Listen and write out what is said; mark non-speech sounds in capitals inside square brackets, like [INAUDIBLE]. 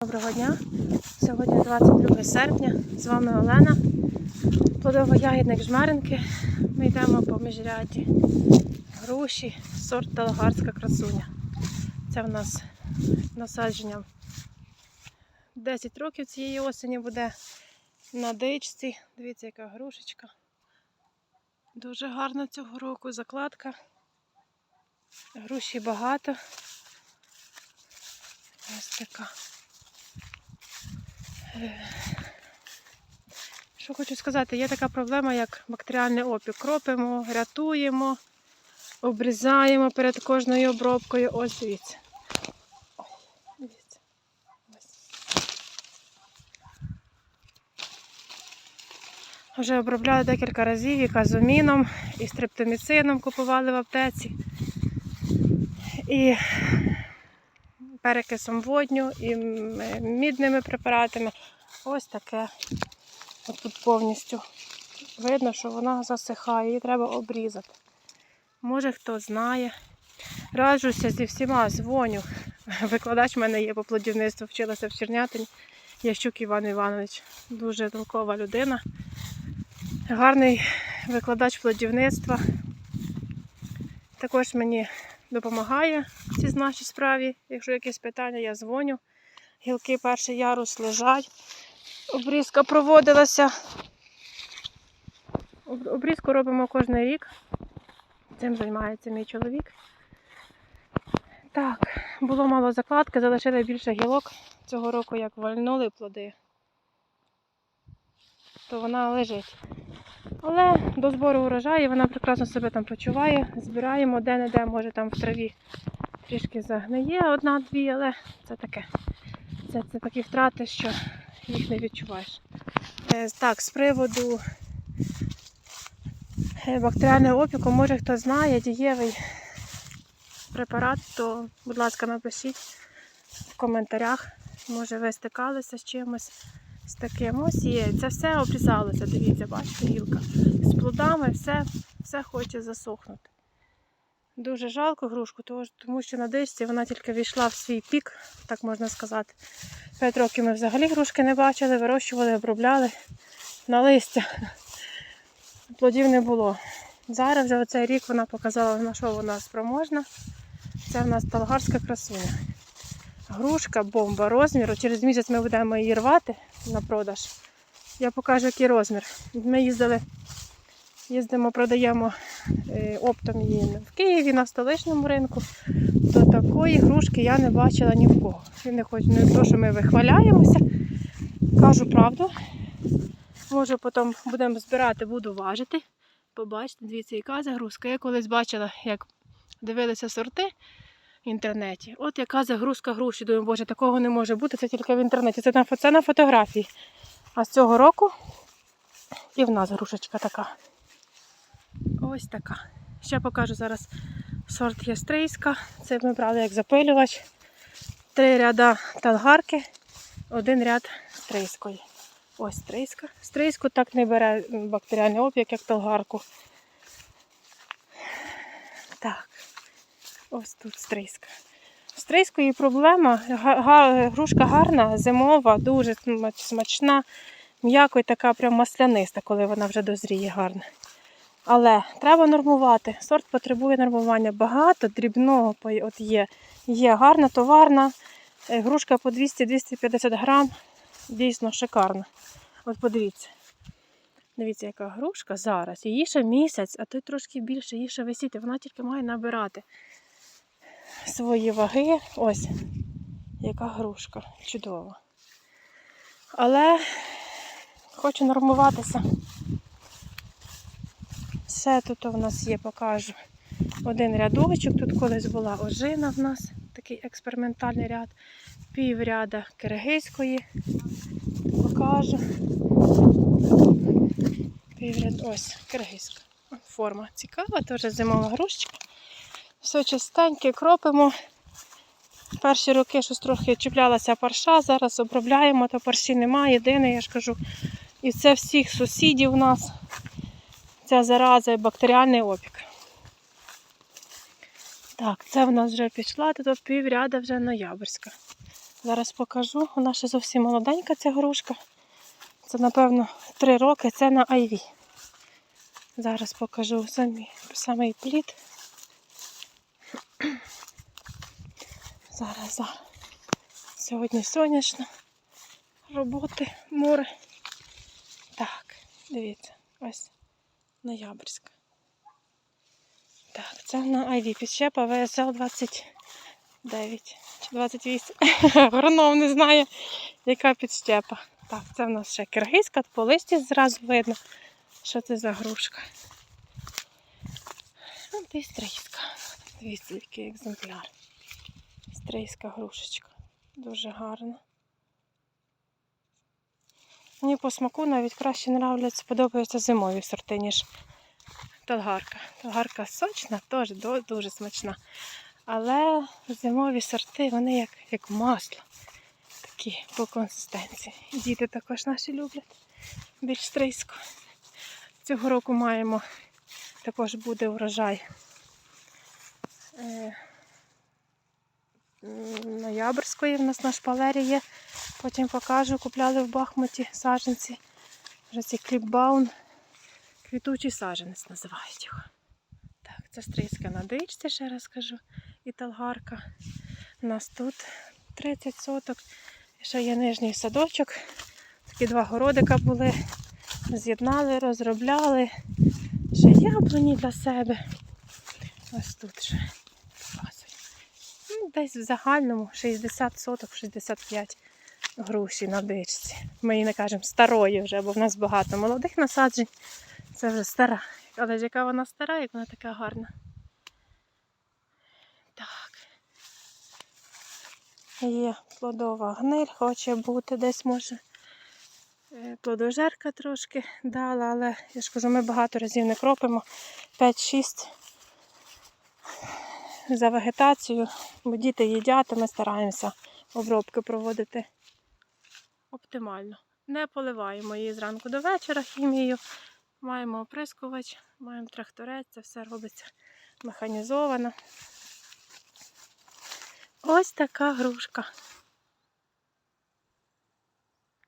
Доброго дня! Сьогодні 22 серпня. З вами Олена, плодово-ягідник жмеринки. Ми йдемо по міжряді груші, сорт Талагарська красуня. Це в нас насадження 10 років цієї осені буде на дичці. Дивіться, яка грушечка. Дуже гарна цього року закладка. Груші багато. Ось така. Що хочу сказати, є така проблема, як бактеріальний опік. Кропимо, рятуємо, обрізаємо перед кожною обробкою. Ось дивіться. Вже обробляли декілька разів і казоміном, і стрептоміцином купували в аптеці. І перекисом водню і мідними препаратами. Ось таке. От тут повністю видно, що вона засихає, її треба обрізати. Може хто знає. Раджуся зі всіма, дзвоню. Викладач в мене є по плодівництву, вчилася в Чернятині. Ящук Іван Іванович. Дуже толкова людина. Гарний викладач плодівництва. Також мені допомагає в цій нашій справі. Якщо якісь питання, я дзвоню. Гілки перший ярус лежать. Обрізка проводилася. Обрізку робимо кожен рік. Цим займається мій чоловік. Так, було мало закладки, залишили більше гілок. Цього року як вальнули плоди, то вона лежить. Але до збору урожаю вона прекрасно себе там почуває. Збираємо де-не-де, може там в траві трішки загниє одна-дві, але це таке. Це, це такі втрати, що їх не відчуваєш. Е, так, з приводу е, бактеріального опіку, може хто знає дієвий препарат, то, будь ласка, напишіть в коментарях. Може ви стикалися з чимось з таким. Ось є. Це все обрізалося, дивіться, бачите, гілка. З плодами все, все хоче засохнути. Дуже жалко грушку, тому- що на дишці вона тільки війшла в свій пік, так можна сказати. П'ять років ми взагалі грушки не бачили, вирощували, обробляли на листя. Плодів не було. Зараз вже оцей рік вона показала, на що вона спроможна. Це в нас талгарська красуня. Грушка, бомба розміру. Через місяць ми будемо її рвати на продаж. Я покажу, який розмір. Ми їздили, їздимо, продаємо е, оптом її в Києві на столичному ринку. То такої грушки я не бачила ні в кого. І не хоч не то, що ми вихваляємося. Кажу правду. Може, потім будемо збирати, буду важити. Побачите, дивіться, яка загрузка. Я колись бачила, як дивилися сорти інтернеті. От яка загрузка груші. Думаю, боже, такого не може бути, це тільки в інтернеті. Це на, це на фотографії. А з цього року і в нас грушечка така. Ось така. Ще покажу зараз сорт ястрийська. Це ми брали як запилювач. Три ряда талгарки, один ряд стрийської. Ось стрийська. Стрийську так не бере бактеріальний опік, як талгарку. Так. Ось тут стрийська. Стрийської проблема. Грушка гарна, зимова, дуже смачна, м'яко і така прям масляниста, коли вона вже дозріє гарно. Але треба нормувати. Сорт потребує нормування. Багато дрібного от є. Є гарна, товарна. Е, Грушка по 200-250 грам. Дійсно шикарна. От подивіться. Дивіться, яка грушка зараз. Її ще місяць, а то й трошки більше, її ще висіти. Вона тільки має набирати свої ваги. Ось, яка грушка. Чудова. Але хочу нормуватися. Все тут у нас є, покажу. Один рядочок. Тут колись була ожина в нас, такий експериментальний ряд. Півряда киргизької. Покажу. Півряд, ось, киргизька. Форма цікава, теж зимова грушечка. Все чистеньке, кропимо. Перші роки щось трохи чіплялася парша, зараз обробляємо, то парші немає. Єдине, я ж кажу, і це всіх сусідів у нас. Ця зараза і бактеріальний опік. Так, це в нас вже пішла, то півряда вже ноябрьська. Зараз покажу. Вона ще зовсім молоденька, ця грушка. Це, напевно, три роки. Це на айві. Зараз покажу самі, самий плід. Зараз, зараз. Сьогодні сонячно. Роботи, море. Так, дивіться, ось ноябрьська. Так, це на Айві підщепа ВСЛ 29 чи 28. [LAUGHS] Агроном не знає, яка підщепа. Так, це в нас ще киргизька, по листі зразу видно, що це за грушка. А ти стрийська. Дивіться, який екземпляр. Стрийська грушечка. Дуже гарна. Мені по смаку навіть краще нравляться, подобаються зимові сорти, ніж талгарка. Талгарка сочна, теж дуже смачна. Але зимові сорти, вони як, як масло. Такі по консистенції. Діти також наші люблять більш стрийську. Цього року маємо, також буде урожай. Е, Ноябрьської в нас на шпалері є. Потім покажу, купляли в Бахмуті саджанці. Вже ці кліпбаун. Квітучий саджанець називають його. Так, це стрийська на дичці, ще раз кажу. І талгарка. У нас тут 30 соток. Ще є нижній садочок. Такі два городика були. З'єднали, розробляли. Ще яблуні для себе. Ось тут ще показую. Ну, десь в загальному 60 соток, 65 груші на дичці. Ми її не кажемо старої вже, бо в нас багато молодих насаджень. Це вже стара. Але ж яка вона стара, як вона така гарна. Так. Є плодова гниль, хоче бути десь може. е, Плодожерка трошки дала, але я ж кажу, ми багато разів не кропимо. 5-6 за вегетацію, бо діти їдять, а ми стараємося обробки проводити оптимально. Не поливаємо її зранку до вечора хімією. Маємо оприскувач, маємо тракторець, це все робиться механізовано. Ось така грушка.